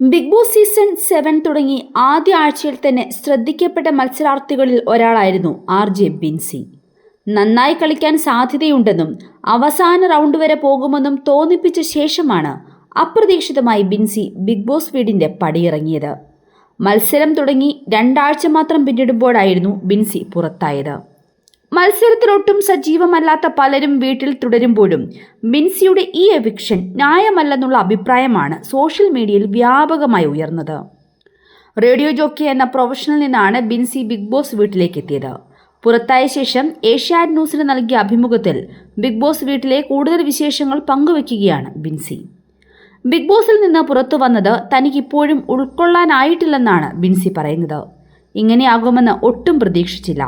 Big boss season seven തുടങ്ങി ആദ്യ ആഴ്ചയിൽ തന്നെ ശ്രദ്ധിക്കപ്പെട്ട മത്സരാർത്ഥികളിൽ ഒരാളായിരുന്നു ആർ ജെ ബിൻസി. നന്നായി കളിക്കാൻ സാധ്യതയുണ്ടെന്നും അവസാന റൗണ്ട് വരെ പോകുമെന്നും തോന്നിപ്പിച്ച ശേഷമാണ് അപ്രതീക്ഷിതമായി ബിൻസി ബിഗ് ബോസ് വീടിന്റെ പടിയിറങ്ങിയത്. മത്സരം തുടങ്ങി രണ്ടാഴ്ച മാത്രം പിന്നിടുമ്പോഴായിരുന്നു ബിൻസി പുറത്തായത്. മത്സരത്തിലൊട്ടും സജീവമല്ലാത്ത പലരും വീട്ടിൽ തുടരുമ്പോഴും മിൻസിയുടെ ഈ എവിക്ഷൻ ന്യായമല്ലെന്നുള്ള അഭിപ്രായമാണ് സോഷ്യൽ മീഡിയയിൽ വ്യാപകമായി ഉയർന്നത്. റേഡിയോ ജോക്കി എന്ന പ്രൊഫഷണൽ നിന്നാണ് ബിൻസി ബിഗ് ബോസ് വീട്ടിലേക്ക് എത്തിയത്. പുറത്തായ ശേഷം ഏഷ്യാഡ് ന്യൂസിന് നൽകിയ അഭിമുഖത്തിൽ ബിഗ് ബോസ് വീട്ടിലെ കൂടുതൽ വിശേഷങ്ങൾ പങ്കുവയ്ക്കുകയാണ് ബിൻസി ബിഗ് ബോസിൽ നിന്ന് പുറത്തു വന്നത് തനിക്ക് ഇപ്പോഴും ഉൾക്കൊള്ളാനായിട്ടില്ലെന്നാണ് ബിൻസി പറയുന്നത്. ഇങ്ങനെയാകുമെന്ന് ഒട്ടും പ്രതീക്ഷിച്ചില്ല.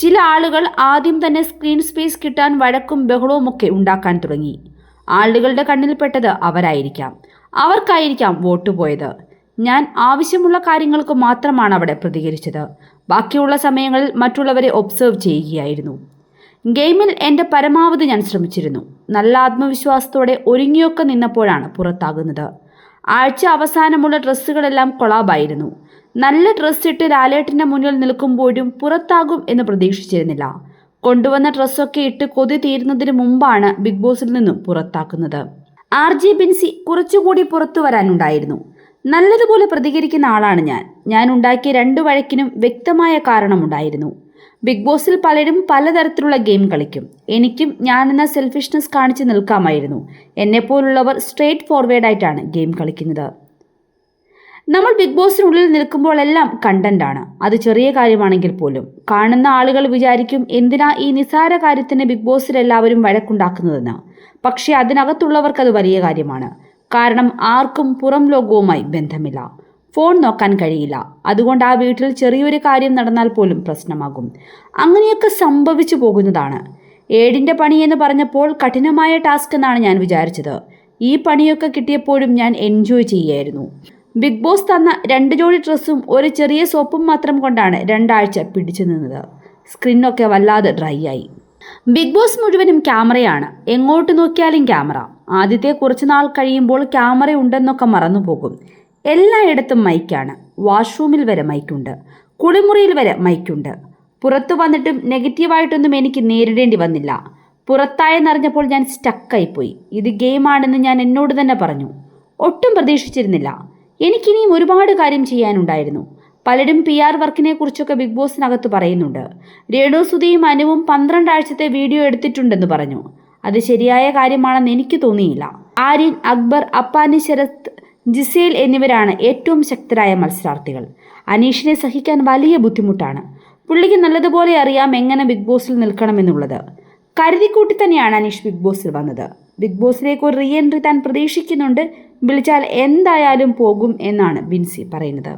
ചില ആളുകൾ ആദ്യം തന്നെ സ്ക്രീൻ സ്പേസ് കിട്ടാൻ വഴക്കും ബഹളവുമൊക്കെ ഉണ്ടാക്കാൻ തുടങ്ങി. ആളുകളുടെ കണ്ണിൽപ്പെട്ടത് അവരായിരിക്കാം. അവർക്കായിരിക്കാം വോട്ട് പോയത്. ഞാൻ ആവശ്യമുള്ള കാര്യങ്ങൾക്ക് മാത്രമാണ് അവിടെ പ്രതികരിച്ചത്. ബാക്കിയുള്ള സമയങ്ങളിൽ മറ്റുള്ളവരെ ഒബ്സർവ് ചെയ്യുകയായിരുന്നു. ഗെയിമിൽ എന്റെ പരമാവധി ഞാൻ ശ്രമിച്ചിരുന്നു. നല്ല ആത്മവിശ്വാസത്തോടെ ഒരുങ്ങിയൊക്കെ നിന്നപ്പോഴാണ് പുറത്താകുന്നത്. ആഴ്ച അവസാനമുള്ള ഡ്രസ്സുകളെല്ലാം കൊളാബായിരുന്നു. നല്ല ഡ്രസ്സ് ഇട്ട് ലാലേട്ടന്റെ മുന്നിൽ നിൽക്കുമ്പോഴും പുറത്താകും എന്ന് പ്രതീക്ഷിച്ചിരുന്നില്ല. കൊണ്ടുവന്ന ഡ്രസ്സൊക്കെ ഇട്ട് കൊതി തീരുന്നതിന് മുമ്പാണ് ബിഗ് ബോസിൽ നിന്നും പുറത്താക്കുന്നത്. ആർ ജെ ബിൻസി കുറച്ചുകൂടി പുറത്തു വരാനുണ്ടായിരുന്നു. നല്ലതുപോലെ പ്രതികരിക്കുന്ന ആളാണ് ഞാൻ. ഞാൻ ഉണ്ടാക്കിയ രണ്ടു വഴക്കിനും വ്യക്തമായ കാരണമുണ്ടായിരുന്നു. ബിഗ് ബോസിൽ പലരും പലതരത്തിലുള്ള ഗെയിം കളിക്കും. എനിക്കും ഞാനെന്ന സെൽഫിഷ്നെസ് കാണിച്ച് നിൽക്കാമായിരുന്നു. എന്നെപ്പോലുള്ളവർ സ്ട്രേറ്റ് ഫോർവേഡായിട്ടാണ് ഗെയിം കളിക്കുന്നത്. നമ്മൾ ബിഗ് ബോസിനുള്ളിൽ നിൽക്കുമ്പോഴെല്ലാം കണ്ടന്റ് ആണ്. അത് ചെറിയ കാര്യമാണെങ്കിൽ പോലും. കാണുന്ന ആളുകൾ വിചാരിക്കും എന്തിനാ ഈ നിസാര കാര്യത്തിന് ബിഗ് ബോസിൽ എല്ലാവരും വഴക്കുണ്ടാക്കുന്നതെന്ന്. പക്ഷേ അതിനകത്തുള്ളവർക്ക് അത് വലിയ കാര്യമാണ്. കാരണം ആർക്കും പുറം ലോകവുമായി ബന്ധമില്ല. ഫോൺ നോക്കാൻ കഴിയില്ല. അതുകൊണ്ട് ആ വീട്ടിൽ ചെറിയൊരു കാര്യം നടന്നാൽ പോലും പ്രശ്നമാകും. അങ്ങനെയൊക്കെ സംഭവിച്ചു പോകുന്നതാണ്. ഏടിന്റെ എന്ന് പറഞ്ഞപ്പോൾ കഠിനമായ ടാസ്ക് എന്നാണ് ഞാൻ വിചാരിച്ചത്. ഈ പണിയൊക്കെ കിട്ടിയപ്പോഴും ഞാൻ എൻജോയ് ചെയ്യായിരുന്നു ബിഗ് ബോസ് തന്ന രണ്ട് ജോഡി ഡ്രസ്സും ഒരു ചെറിയ സോപ്പും മാത്രം കൊണ്ടാണ് രണ്ടാഴ്ച പിടിച്ചു നിന്നത്. സ്ക്രീനൊക്കെ വല്ലാതെ ഡ്രൈ ആയി. ബിഗ് ബോസ് മുഴുവനും ക്യാമറയാണ്. എങ്ങോട്ട് നോക്കിയാലും ക്യാമറ. ആദ്യത്തെ കുറച്ച് നാൾ കഴിയുമ്പോൾ ക്യാമറ ഉണ്ടെന്നൊക്കെ മറന്നുപോകും. എല്ലായിടത്തും മൈക്കാണ്. വാഷ്റൂമിൽ വരെ മൈക്കുണ്ട്. കുളിമുറിയിൽ വരെ മൈക്കുണ്ട്. പുറത്തു വന്നിട്ടും നെഗറ്റീവായിട്ടൊന്നും എനിക്ക് നേരിടേണ്ടി വന്നില്ല. പുറത്തായെന്നറിഞ്ഞപ്പോൾ ഞാൻ സ്റ്റക്കായിപ്പോയി. ഇത് ഗെയിമാണെന്ന് ഞാൻ എന്നോട് തന്നെ പറഞ്ഞു. ഒട്ടും പ്രതീക്ഷിച്ചിരുന്നില്ല. എനിക്കിനിയും ഒരുപാട് കാര്യം ചെയ്യാനുണ്ടായിരുന്നു. പലരും പി ആർ വർക്കിനെ കുറിച്ചൊക്കെ ബിഗ് ബോസിനകത്ത് പറയുന്നുണ്ട്. രേണു സുധിയും അനുവും പന്ത്രണ്ടാഴ്ചത്തെ വീഡിയോ എടുത്തിട്ടുണ്ടെന്ന് പറഞ്ഞു. അത് ശരിയായ കാര്യമാണെന്ന് എനിക്ക് തോന്നിയില്ല. ആര്യൻ അക്ബർ അപ്പാനി ശരത് ജിസേൽ എന്നിവരാണ് ഏറ്റവും ശക്തരായ മത്സരാർത്ഥികൾ. അനീഷിനെ സഹിക്കാൻ വലിയ ബുദ്ധിമുട്ടാണ്. പുള്ളിക്ക് നല്ലതുപോലെ അറിയാം എങ്ങനെ ബിഗ് ബോസിൽ നിൽക്കണമെന്നുള്ളത്. കരുതിക്കൂട്ടി തന്നെയാണ് അനീഷ് ബിഗ് ബോസിൽ വന്നത്. ബിഗ് ബോസിലേക്ക് ഒരു റീ എൻട്രി താൻ പ്രതീക്ഷിക്കുന്നുണ്ട്. വിളിച്ചാൽ എന്തായാലും പോകും എന്നാണ് ബിൻസി പറയുന്നത്.